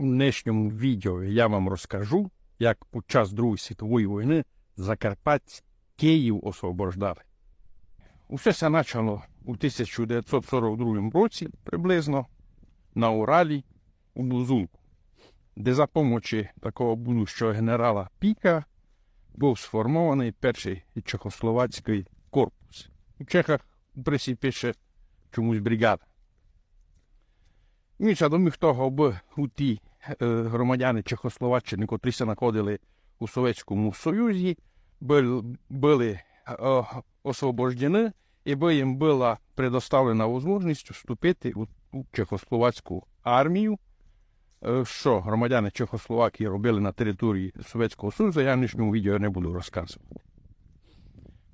У нинішньому відео я вам розкажу, як під час Другої світової війни Закарпаття Київ освобождали. Усе це почало у 1942 році приблизно на Уралі у Бузулку, де за помочі такого будущого генерала Піка був сформований перший чехословацький корпус. У Чехах у пресі пише чомусь бригада. Інша доміг того, аби у ті е, громадяни Чехословаччини, котрі се знаходили у Совєтському Союзі, були, е, освобождені, і їм була предоставлена можливість вступити у, Чехословацьку армію, е, що громадяни Чехословакії робили на території Совєтського Союзу, я в нинішньому відео не буду розказувати.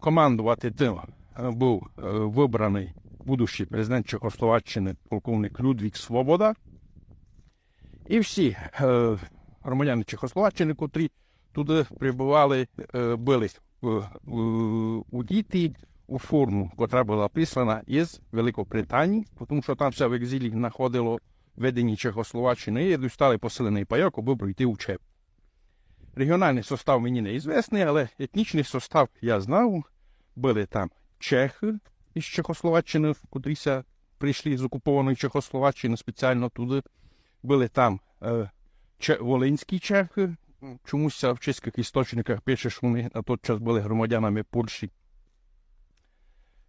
Командувати тим е, був е, вибраний будущий президент Чехословаччини полковник Людвік Свобода. І всі е, громадяни Чехословаччини, котрі туди прибували, е, були е, удіти у форму, котра була прислана із Великобританії, тому що там все в екзилі знаходило ведені Чехословаччини і стали поселений пайок, аби пройти учеб. Регіональний состав мені неізвісний, але етнічний состав я знав. Були там чехи, із Чехословаччини, котріся прийшли з окупованої Чехословаччини спеціально туди. Були там е, че, волинські чехи. Чомусь в чеських істочниках пише, що вони на той час були громадянами Польщі.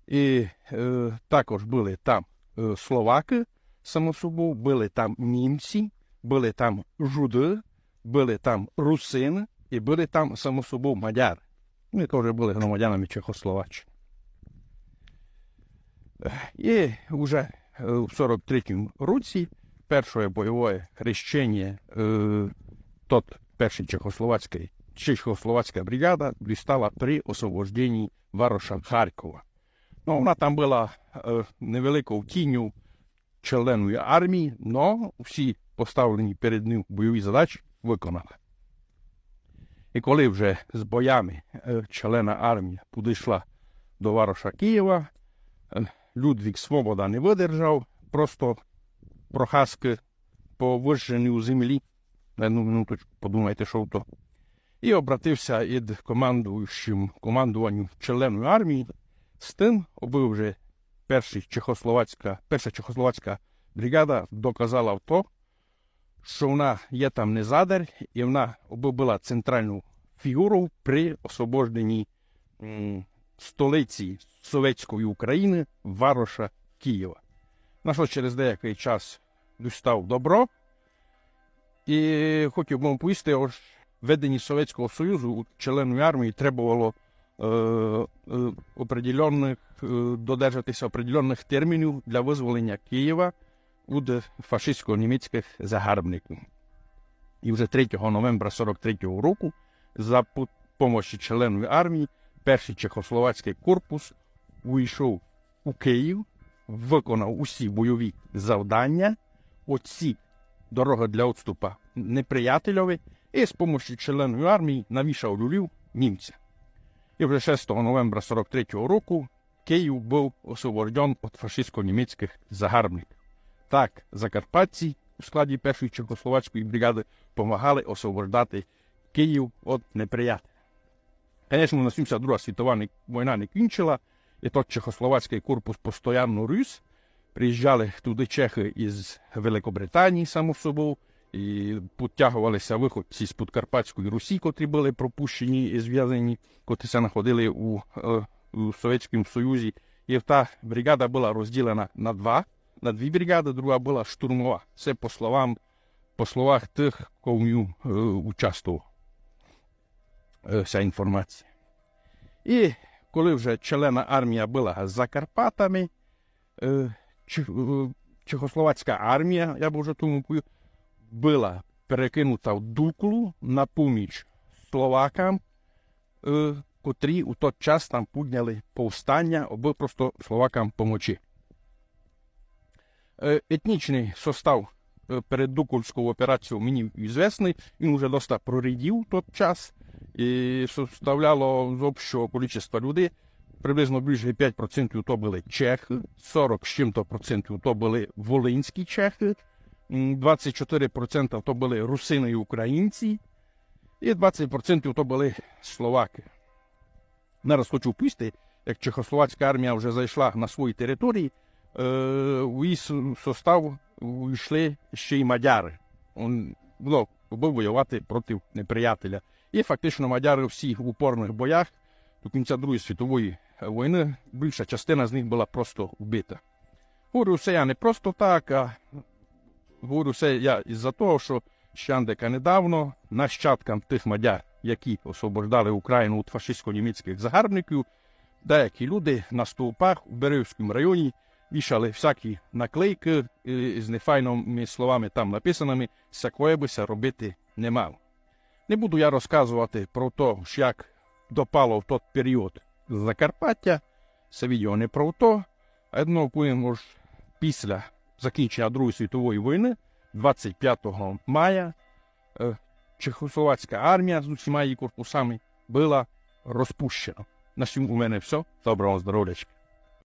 І е, також були там е, словаки, само собою, були там німці, були там жуди, були там русини і були там, само собою, мадяри. Вони теж були громадянами Чехословаччини. І вже в 43-му році перше бойове хрещення е, тот перший чехословацький, чехословацька бригада дістала при освобожденні Вароша Харкова. Ну, вона там була е, невеликою тінню членої армії, але всі поставлені перед ним бойові задачі виконала. І коли вже з боями е, члена армії підійшла до Вароша Києва, е, Людвік Свобода не видержав, просто прохаски по вижженню землі. На одну минуточку подумайте, що то. І обратився ід командуючим командуванню членої армії з тим, аби вже перша чехословацька, перша чехословацька бригада доказала в то, що вона є там не задар, і вона аби була центральною фігурою при освобожденні столиці Совєтської України Вароша Києва. На що через деякий час став добро. І хотів би вам повісти, ось введенні Совєтського Союзу членої армії требувало е, е, определенних, е, додержатися определенних термінів для визволення Києва від фашистсько-німецьких загарбників. І вже 3 новембра 43-го року за допомогою членої армії перший чехословацький корпус увійшов у Київ, виконав усі бойові завдання, оці дорога для відступа неприятельові, і з допомогою членої армії навішав люлів німця. І вже 6 новембра 43-го року Київ був освобожден від фашистсько-німецьких загарбників. Так, закарпатці у складі першої чехословацької бригади допомагали освобождати Київ від неприятеля. Звісно, на 72 світова війна не кінчила, і тот чехословацький корпус постійно ріс. Приїжджали туди чехи із Великобританії, само собою, і підтягувалися виходці з Подкарпатської Русі, котрі були пропущені і зв'язані, котрі знаходили у, у Совєтському Союзі. І та бригада була розділена на два, на дві бригади, друга була штурмова. Це по словам, по словах тих, ньому е, участвував вся інформація. І коли вже члена армія була за Карпатами, Чехословацька армія, я б вже тому була перекинута в Дуклу на поміч словакам, котрі у той час там підняли повстання, аби просто словакам помочі. Етнічний состав перед Дукольською операцією мені звісний, він вже доста прорідів в той час і составляло з общого количества людей приблизно більше 5% то були чехи, 40 з чим-то процентів то були волинські чехи, 24% то були русини і українці, і 20% то були словаки. Зараз хочу вписти, як Чехословацька армія вже зайшла на свої території, е, у її состав увійшли ще й мадяри. Он було воювати проти неприятеля. І фактично мадяри всі в упорних боях до кінця Другої світової війни більша частина з них була просто вбита. Говорю це я не просто так, а говорю це я із-за того, що Щандека недавно нащадкам тих мадяр, які освобождали Україну від фашистсько-німецьких загарбників, деякі люди на стовпах у Берівському районі вішали всякі наклейки з нефайними словами там написаними, всякої бися робити не мав. Не буду я розказувати про те, як допало в той період з Закарпаття, це відео не про то, а одно ж після закінчення Другої світової війни, 25 мая, е, Чехословацька армія з усіма її корпусами була розпущена. На цьому у мене все. Доброго здоров'ячка.